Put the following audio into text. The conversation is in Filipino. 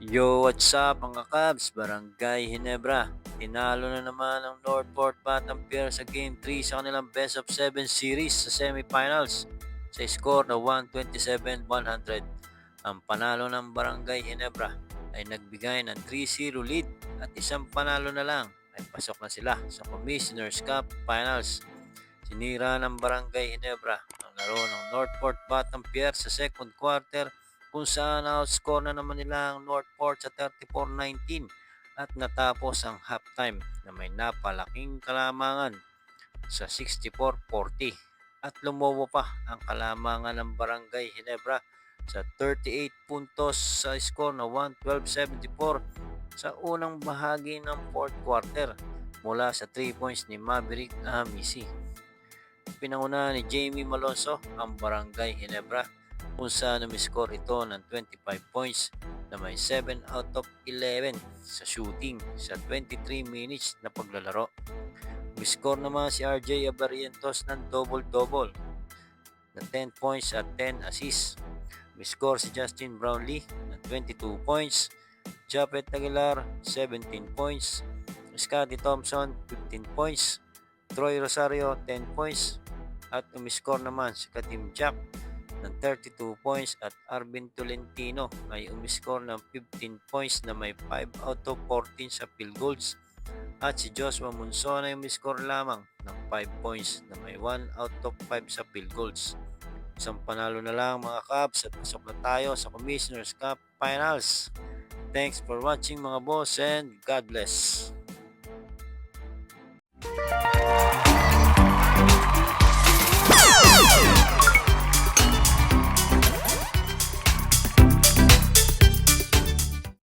Yo, what's up mga Cubs? Barangay Hinebra. Tinalo na naman ang Northport Batampier sa Game 3 sa kanilang Best of 7 series sa semifinals sa score na 127-100. Ang panalo ng Barangay Hinebra ay nagbigay ng 3-0 lead at isang panalo na lang ay pasok na sila sa Commissioner's Cup Finals. Sinira ng Barangay Hinebra ang laro ng Northport Batampier sa second quarter kung saan outscore na naman nila ang Northport sa 34-19 at natapos ang halftime na may napalaking kalamangan sa 64-40 at lumobo pa ang kalamangan ng Barangay Hinebra sa 38 puntos sa score na 112-74 sa unang bahagi ng fourth quarter mula sa 3 points ni Maverick Amisi. Pinanguna ni Jamie Malonzo ang Barangay Hinebra kung saan umiscore ito ng 25 points na may 7 out of 11 sa shooting sa 23 minutes na paglalaro. Umiscore naman si RJ Abarientos ng double-double na 10 points at 10 assists. Umiscore si Justin Brownlee ng 22 points, Japet Aguilar 17 points, Scotty Thompson 15 points, Troy Rosario 10 points, at umiscore naman si Katim Jack ng 32 points at Arvin Tolentino ay umiscore ng 15 points na may 5 out of 14 sa field goals at si Joshua Monson ay umiscore lamang ng 5 points na may 1 out of 5 sa field goals. Isang panalo na lang mga Cubs at pasok na tayo sa Commissioner's Cup Finals. Thanks for watching mga boss and God bless.